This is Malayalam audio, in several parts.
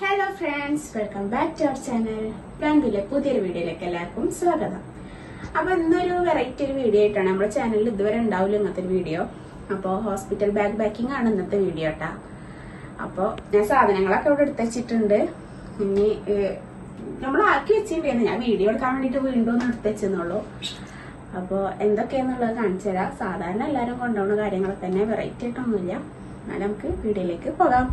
Hello friends welcome back to our channel പ്ലാൻവിലെ പുതിയൊരു വീഡിയോയിലേക്ക് എല്ലാവർക്കും സ്വാഗതം. അപ്പൊ ഇന്നൊരു വെറൈറ്റി ഒരു വീഡിയോ ആയിട്ടാണ് നമ്മുടെ ചാനലിൽ ഇതുവരെ ഉണ്ടാവില്ല ഇന്നത്തെ ഒരു വീഡിയോ അപ്പോൾ ഹോസ്പിറ്റൽ ബാഗ് പാക്കിംഗ് ആണ് ഇന്നത്തെ വീഡിയോ കേട്ടാ അപ്പോൾ ഞാൻ സാധനങ്ങളൊക്കെ ഇവിടെ എടുത്ത് വെച്ചിട്ടുണ്ട്. ഇനി നമ്മൾ ആക്കി വെച്ചിട്ടുണ്ടായിരുന്നു ഞാൻ വീഡിയോ എടുക്കാൻ വേണ്ടിട്ട് വീണ്ടും ഒന്ന് എടുത്ത് വെച്ചെന്നുള്ളൂ അപ്പോൾ എന്തൊക്കെയാന്നുള്ളത് കാണിച്ചു തരാം. സാധാരണ എല്ലാവരും കൊണ്ടുപോകുന്ന കാര്യങ്ങളൊക്കെ തന്നെ വെറൈറ്റി ആയിട്ടൊന്നുമില്ല. എന്നാൽ നമുക്ക് വീഡിയോയിലേക്ക് പോകാം.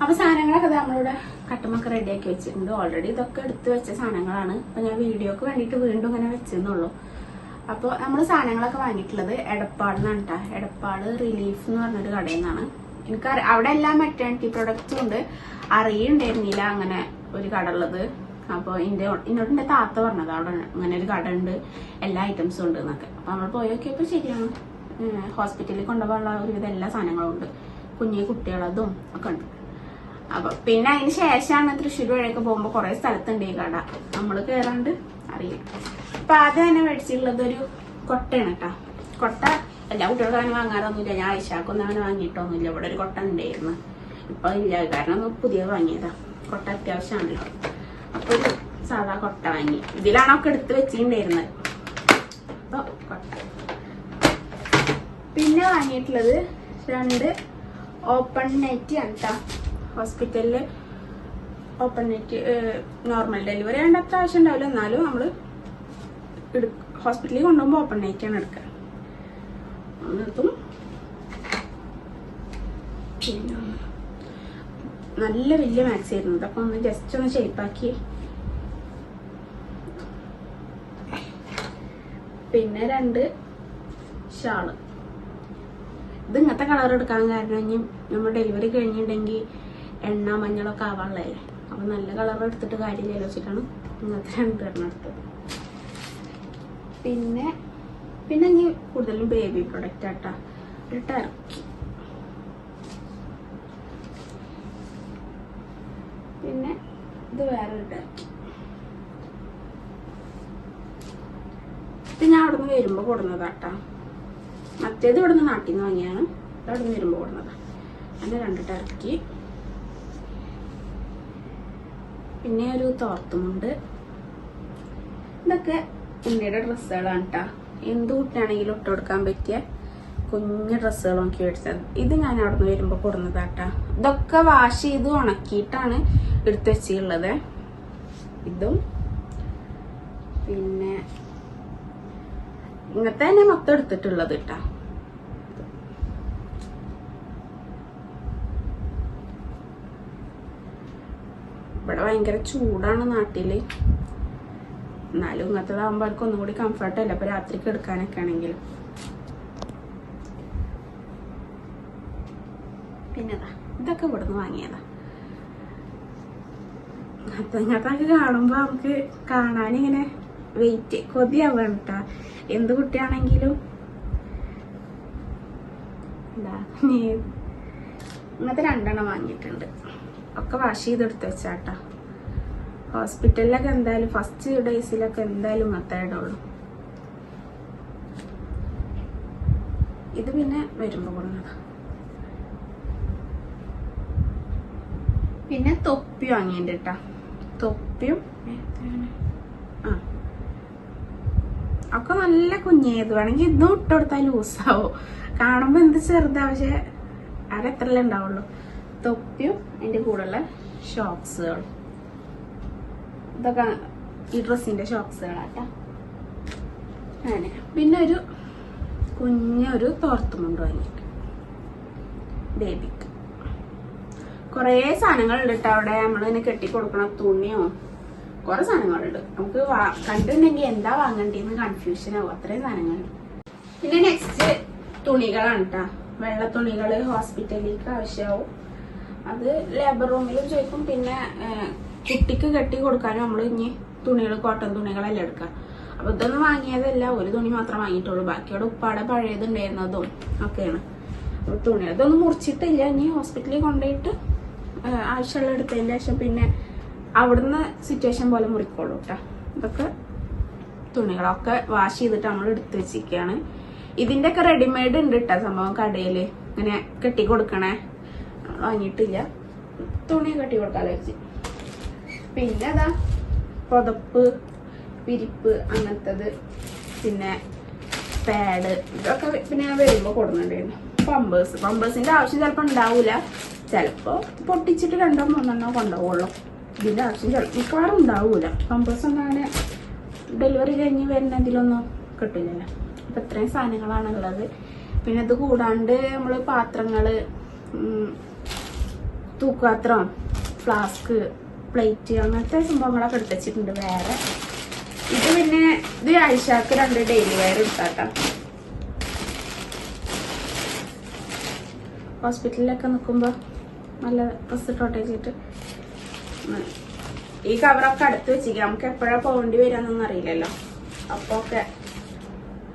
അപ്പൊ സാധനങ്ങളൊക്കെ നമ്മളിവിടെ കട്ടുമൊക്കെ റെഡിയാക്കി വെച്ചിട്ടുണ്ട്. ഓൾറെഡി ഇതൊക്കെ എടുത്തു വെച്ച സാധനങ്ങളാണ്. അപ്പൊ ഞാൻ വീഡിയോക്ക് വേണ്ടിയിട്ട് വീണ്ടും ഇങ്ങനെ വെച്ചെന്നുള്ളൂ. അപ്പോൾ നമ്മൾ സാധനങ്ങളൊക്കെ വാങ്ങിയിട്ടുള്ളത് എടപ്പാട് എന്നാണ് കേട്ടോ എടപ്പാട് റിലീഫ് എന്ന് പറഞ്ഞൊരു കടയിൽ നിന്നാണ്. എനിക്ക് അവിടെ എല്ലാം മെറ്റേണിറ്റി പ്രൊഡക്റ്റ്സും ഉണ്ട്. അറിയുണ്ടായിരുന്നില്ല അങ്ങനെ ഒരു കട ഉള്ളത്. അപ്പോൾ എന്റെ എന്നോട് എന്റെ താത്ത പറഞ്ഞത് അവിടെ അങ്ങനെ ഒരു കട ഉണ്ട്. എല്ലാ ഐറ്റംസും ഉണ്ട് എന്നൊക്കെ. അപ്പോൾ നമ്മൾ പോയി നോക്കിയപ്പോൾ ശരിയാണ്. ഹോസ്പിറ്റലിൽ കൊണ്ടുപോകാനുള്ള ഒരുവിധം എല്ലാ സാധനങ്ങളും ഉണ്ട്. കുഞ്ഞു കുട്ടികളതും ഒക്കെ ഉണ്ട്. അപ്പൊ പിന്നെ അതിന് ശേഷമാണ് തൃശ്ശൂർ വഴിയൊക്കെ പോകുമ്പോ കുറെ സ്ഥലത്തുണ്ട് ഈ കട. നമ്മൾ കേറാണ്ട് അറിയാം. അപ്പൊ ആദ്യം തന്നെ മേടിച്ചിട്ടുള്ളത് ഒരു കൊട്ടയാണ് കേട്ടാ കൊട്ട എല്ലാ കുട്ടികൾക്കും അങ്ങനെ വാങ്ങാറൊന്നുമില്ല. ഞാൻ ഐശാക്കൊന്നും അങ്ങനെ വാങ്ങിയിട്ടൊന്നുമില്ല. ഇവിടെ ഒരു കൊട്ട ഉണ്ടായിരുന്നു. ഇപ്പൊ ഇല്ല. കാരണം പുതിയ വാങ്ങിയതാ. കൊട്ട അത്യാവശ്യമാണല്ലോ. അപ്പൊ ഒരു സാധാ കൊട്ട വാങ്ങി. ഇതിലാണ് ഒക്കെ എടുത്ത് വെച്ചിട്ടുണ്ടായിരുന്നത്. അപ്പൊ കൊട്ട. പിന്നെ വാങ്ങിയിട്ടുള്ളത് രണ്ട് ഓപ്പൺ നെറ്റ് ആണ് ട്ടാ. ഹോസ്പിറ്റലിൽ ഓപ്പൺ നെറ്റ് നോർമൽ ഡെലിവറി ആയതുകൊണ്ട് അത്ര ആവശ്യം ഉണ്ടാവില്ല. എന്നാലും നമ്മൾ ഹോസ്പിറ്റലിൽ കൊണ്ടുപോകുമ്പോൾ ഓപ്പൺ നെറ്റ് ആണ് എടുക്കുക. എന്നിട്ടും പിന്നെ നല്ല വലിയ മാക്സ് ആയിരുന്നു. അപ്പൊ ഒന്ന് ജസ്റ്റ് ഒന്ന് ഷേപ്പാക്കി പിന്നെ രണ്ട് ഷാൾ ഇത് ഇങ്ങനത്തെ കളർ എടുക്കാൻ കാരണം ഇനി നമ്മൾ ഡെലിവറി കഴിഞ്ഞിട്ടുണ്ടെങ്കിൽ എണ്ണ മഞ്ഞളൊക്കെ ആവാനുള്ളതല്ലേ അപ്പൊ നല്ല കളർ എടുത്തിട്ട് കാര്യം ആലോചിച്ചിട്ടാണ് ഇങ്ങനത്തെ രണ്ട് തിരഞ്ഞെടുത്തത് പിന്നെ പിന്നെ ഇനി കൂടുതലും ബേബി പ്രൊഡക്റ്റ് ആട്ടാ. ഒരു ടർക്കി പിന്നെ ഇത് വേറൊരു ടർക്കി ഇത് ഞാൻ അവിടുന്ന് വരുമ്പോ കൊടുന്നതാട്ടാ. മറ്റേത് ഇവിടുന്ന് നാട്ടിൽ നിന്ന് വാങ്ങിയാണ് ഇത് അവിടുന്ന് വരുമ്പോ കൊടുന്നതാ. അതിന്റെ രണ്ട് ടർക്കി പിന്നെ ഒരു തോർത്തുമുണ്ട്. ഇതൊക്കെ ഉണ്ണിയുടെ ഡ്രസ്സുകളാണ് കേട്ടാ എന്ത് കുട്ടിയാണെങ്കിലും ഇട്ട് കൊടുക്കാൻ പറ്റിയ കുഞ്ഞു ഡ്രസ്സുകൾ നോക്കി മേടിച്ചത്. ഇത് ഞാൻ അവിടെ നിന്ന് വരുമ്പോൾ കൊടുന്നതാട്ടാ ഇതൊക്കെ വാഷ് ചെയ്ത് ഉണക്കിയിട്ടാണ് എടുത്തു വെച്ചിട്ടുള്ളത്. ഇതും പിന്നെ ഇങ്ങനത്തെ തന്നെ മൊത്തം എടുത്തിട്ടുള്ളത് കേട്ടാ ഇവിടെ ഭയങ്കര ചൂടാണ് നാട്ടിൽ. എന്നാലും ഇങ്ങനത്തതാകുമ്പോൾ അവർക്ക് ഒന്നും കൂടി കംഫർട്ട് അല്ല? ഇപ്പൊ രാത്രിക്ക് എടുക്കാനൊക്കെ ആണെങ്കിൽ. പിന്നെതാ ഇതൊക്കെ ഇവിടുന്ന് വാങ്ങിയതാ. അപ്പൊ ഇങ്ങനത്തൊക്കെ കാണുമ്പോ നമുക്ക് കാണാനിങ്ങനെ വെയിറ്റ് കൊതിയാവാണ് കേട്ടാ എന്ത് കുട്ടിയാണെങ്കിലും. ഇങ്ങനത്തെ രണ്ടെണ്ണം വാങ്ങിയിട്ടുണ്ട്. ഒക്കെ വാഷ് ചെയ്തെടുത്ത് വെച്ചാട്ടാ. ഹോസ്പിറ്റലിലൊക്കെ എന്തായാലും ഫസ്റ്റ് ഡേയ്സിലൊക്കെ എന്തായാലും മത്തേടുള്ളൂ ഇത് പിന്നെ വരുമ്പോ കൊണ്ടതാ പിന്നെ തൊപ്പി വാങ്ങിയിട്ടുണ്ട് തൊപ്പിയും ആ. ഒക്കെ നല്ല കുഞ്ഞേത്. വേണമെങ്കിൽ ഇതും ഇട്ടുകൊടുത്താൽ ലൂസാവോ ലൂസാവും. കാണുമ്പോ എന്ത് ചെറുതാ പക്ഷെ അവിടെ എത്രല്ലേ ഉണ്ടാവുള്ളൂ. തൊപ്പിയും അതിന്റെ കൂടെയുള്ള ഷോക്സുകളും ഇതൊക്കെ ഈ ഡ്രസ്സിന്റെ ഷോക്സുകളാട്ടാ. അങ്ങനെ. പിന്നെ ഒരു കുഞ്ഞൊരു തോർത്തുമുണ്ട് വാങ്ങിയിട്ട് ബേബിക്ക്. കുറേ സാധനങ്ങളുണ്ട് കേട്ടോ അവിടെ. നമ്മളിങ്ങനെ കെട്ടി കൊടുക്കണ തുണിയോ കുറെ സാധനങ്ങളുണ്ട്. നമുക്ക് കണ്ടിട്ടുണ്ടെങ്കിൽ എന്താ വാങ്ങണ്ടേന്ന് കൺഫ്യൂഷൻ ആവും. അത്രയും സാധനങ്ങളുണ്ട്. പിന്നെ നെക്സ്റ്റ് തുണികളാണ് കേട്ടാ വെള്ള തുണികൾ ഹോസ്പിറ്റലിലേക്ക് ആവശ്യമാവും. അത് ലേബർ റൂമിലും ചോദിക്കും. പിന്നെ കുട്ടിക്ക് കെട്ടി കൊടുക്കാനും നമ്മൾ ഇനി തുണികൾ കോട്ടൺ തുണികളെല്ലാം എടുക്കുക അപ്പൊ ഇതൊന്നും വാങ്ങിയതല്ല. ഒരു തുണി മാത്രം വാങ്ങിയിട്ടുള്ളൂ. ബാക്കിയോട് ഉപ്പാടെ പഴയത് ഉണ്ടായിരുന്നതും ഒക്കെയാണ്. അപ്പൊ തുണി അതൊന്നും മുറിച്ചിട്ടില്ല. ഇനി ഹോസ്പിറ്റലിൽ കൊണ്ടുപോയിട്ട് ആവശ്യമുള്ള എടുത്തതിന്റെ ശേഷം പിന്നെ അവിടുന്ന് സിറ്റുവേഷൻ പോലെ മുറിക്കോളൂ കേട്ടോ ഇതൊക്കെ തുണികളൊക്കെ വാഷ് ചെയ്തിട്ട് നമ്മൾ എടുത്ത് വെച്ചിരിക്കുകയാണ് ഇതിന്റെ ഒക്കെ റെഡിമെയ്ഡ് ഉണ്ട് കേട്ടോ സംഭവം കടയിൽ. ഇങ്ങനെ കെട്ടി കൊടുക്കണേ വാങ്ങിയിട്ടില്ല. തുണി കെട്ടി കൊടുക്കാതെ വെച്ച് പിന്നെ അതാ പുതപ്പ് വിരിപ്പ് അങ്ങനത്തത് പിന്നെ പാഡ് ഇതൊക്കെ പിന്നെ ഞാൻ വരുമ്പോൾ കൊടുക്കുന്നുണ്ടായിരുന്നു പമ്പേഴ്സ് പമ്പേഴ്സിന്റെ ആവശ്യം ചിലപ്പോൾ ഉണ്ടാവൂല. ചിലപ്പോൾ പൊട്ടിച്ചിട്ട് രണ്ടോ മൂന്നെണ്ണോ കൊണ്ടുപോകുള്ളൂ. ഇതിന്റെ ആവശ്യം ചിലപ്പോൾ മിക്കവാറും ഉണ്ടാവൂല. പമ്പേഴ്സ് ഒന്നും അങ്ങനെ ഡെലിവറി കഴിഞ്ഞ് വരുന്ന ഇതിലൊന്നും കിട്ടില്ലല്ലോ അപ്പൊ ഇത്രയും സാധനങ്ങളാണ് ഉള്ളത്. പിന്നെ ഇത് കൂടാണ്ട് നമ്മൾ പാത്രങ്ങൾ ഉം, തൂക്കുപാത്രം ഫ്ലാസ്ക് പ്ലേറ്റ് അങ്ങനത്തെ സംഭവങ്ങളൊക്കെ എടുത്ത് വെച്ചിട്ടുണ്ട് വേറെ. ഇത് പിന്നെ ഇത് ആഴ്ചക്ക് രണ്ട് ഡെയിലി വെയർ എടുത്താട്ടാ. ഹോസ്പിറ്റലിലൊക്കെ നിൽക്കുമ്പോൾ നല്ല ഡ്രസ്സ് ഇട്ടോട്ടെ വെച്ചിട്ട്. ഈ കവറൊക്കെ അടുത്ത് വെച്ചിരിക്കുക നമുക്ക് എപ്പോഴാ പോകേണ്ടി വരാന്നൊന്നും അറിയില്ലല്ലോ. അപ്പൊ ഒക്കെ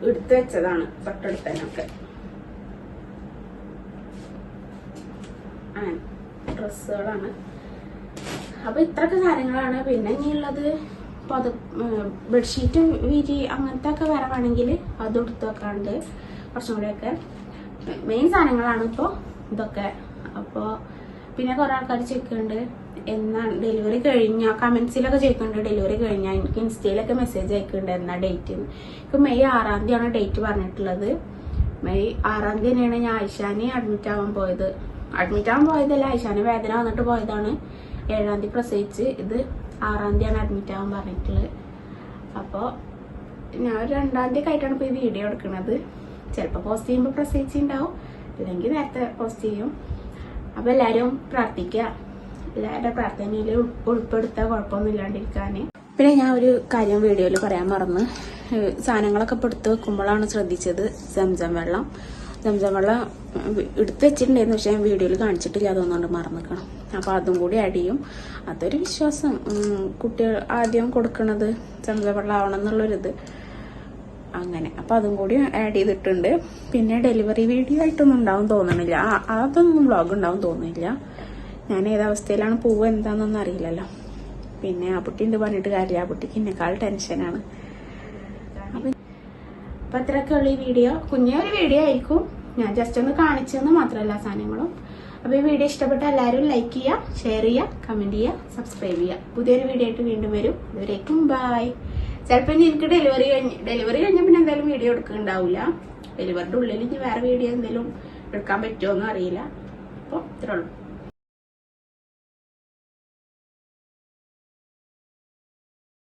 എടുത്തു വെച്ചതാണ്. തൊട്ടടുത്തതിനൊക്കെ അങ്ങനെ. ഡ്രസ്സുകളാണ്. അപ്പൊ ഇത്രയൊക്കെ കാര്യങ്ങളാണ്. പിന്നെ ഇനിയുള്ളത് പത ബെഡ്ഷീറ്റ് വിരി അങ്ങനത്തെ ഒക്കെ വരവാണെങ്കിൽ അത് എടുത്ത് വെക്കാണ്ട് കുറച്ചും കൂടെയൊക്കെ. മെയിൻ സാധനങ്ങളാണ് ഇപ്പോൾ ഇതൊക്കെ. അപ്പോൾ പിന്നെ കുറെ ആൾക്കാർ ചോദിക്കുന്നുണ്ട് എന്നാണ് ഡെലിവറി കഴിഞ്ഞ കമന്റ്സിലൊക്കെ ചോദിക്കുന്നുണ്ട് ഡെലിവറി കഴിഞ്ഞാൽ എനിക്ക് ഇൻസ്റ്റയിലൊക്കെ മെസ്സേജ് അയക്കുന്നുണ്ട് എന്നാ ഡേറ്റ് എനിക്ക് മെയ് ആറാം തീയതിയാണ് ഡേറ്റ് പറഞ്ഞിട്ടുള്ളത്. മെയ് ആറാം തീയതി തന്നെയാണ് ഞാൻ ആയിഷാനെ അഡ്മിറ്റ് ആവാൻ പോയത്. അഡ്മിറ്റ് ആവാൻ പോയതല്ല? ആയിഷാന് വേദന വന്നിട്ട് പോയതാണ്. ഏഴാം തീയതി പ്രസവിച്ച്. ഇത് ആറാം തീയതിയാണ് അഡ്മിറ്റ് ആവാൻ പറഞ്ഞിട്ടുള്ളത്. അപ്പോൾ ഞാൻ ഒരു രണ്ടാം തീയതി ആയിട്ടാണ് ഇപ്പോൾ ഈ വീഡിയോ എടുക്കുന്നത്. ചിലപ്പോൾ പോസ്റ്റ് ചെയ്യുമ്പോൾ പ്രസവിച്ചിട്ടുണ്ടാവും അല്ലെങ്കിൽ നേരത്തെ പോസ്റ്റ് ചെയ്യും. അപ്പോൾ എല്ലാവരും പ്രാർത്ഥിക്കുക. എല്ലാവരുടെ പ്രാർത്ഥനയിൽ ഉൾ- ഉൾപ്പെടുത്താൻ കുഴപ്പമൊന്നും ഇല്ലാണ്ടിരിക്കാൻ പിന്നെ ഞാൻ ഒരു കാര്യം വീഡിയോയിൽ പറയാൻ മറന്ന്. സാധനങ്ങളൊക്കെ ഇപ്പോൾ എടുത്ത് വെക്കുമ്പോഴാണ് ശ്രദ്ധിച്ചത്. സംസം വെള്ളം. സംസം വെള്ളം എടുത്ത് വെച്ചിട്ടുണ്ടായിരുന്നു. പക്ഷേ ഞാൻ വീഡിയോയിൽ കാണിച്ചിട്ടില്ല. അതൊന്നുകൊണ്ട് മറന്നിക്കണം അപ്പോൾ അതും കൂടി ചെയ്യും. അതൊരു വിശ്വാസം. കുട്ടികൾ ആദ്യം കൊടുക്കണത് സംസം വെള്ളം ആവണം എന്നുള്ളൊരിത്. അങ്ങനെ. അപ്പോൾ അതും കൂടി ആഡ് ചെയ്തിട്ടുണ്ട്. പിന്നെ ഡെലിവറി വീഡിയോ ആയിട്ടൊന്നും ഉണ്ടാവും തോന്നണില്ല. അതൊന്നും വ്ളോഗ് ഉണ്ടാവും തോന്നുന്നില്ല ഞാൻ ഏതവസ്ഥയിലാണ് പോവുക എന്താണെന്നൊന്നും അറിയില്ലല്ലോ. പിന്നെ ആ കുട്ടി ഉണ്ട് പറഞ്ഞിട്ട് കാര്യമില്ല. ആ കുട്ടിക്ക് എന്നെക്കാൾ ടെൻഷനാണ് അപ്പൊ അപ്പൊ അത്രയൊക്കെ ഉള്ള ഈ വീഡിയോ കുഞ്ഞൊരു വീഡിയോ ആയിരിക്കും. ഞാൻ ജസ്റ്റ് ഒന്ന് കാണിച്ചെന്ന് മാത്രമല്ല സാധനങ്ങളും. അപ്പൊ ഈ വീഡിയോ ഇഷ്ടപ്പെട്ട എല്ലാവരും ലൈക്ക് ചെയ്യുക ഷെയർ ചെയ്യുക കമന്റ് ചെയ്യുക സബ്സ്ക്രൈബ് ചെയ്യുക. പുതിയൊരു വീഡിയോ ആയിട്ട് വീണ്ടും വരും. അതുവരേക്കും ബൈ ചിലപ്പോൾ ഇനി എനിക്ക് ഡെലിവറി കഴിഞ്ഞ് ഡെലിവറി കഴിഞ്ഞ പിന്നെ എന്തായാലും വീഡിയോ എടുക്കുന്നുണ്ടാവില്ല ഡെലിവറിയുടെ ഉള്ളിൽ ഇനി വേറെ വീഡിയോ എന്തെങ്കിലും എടുക്കാൻ പറ്റുമോ അറിയില്ല. അപ്പോൾ ഇത്രേ ഉള്ളൂ.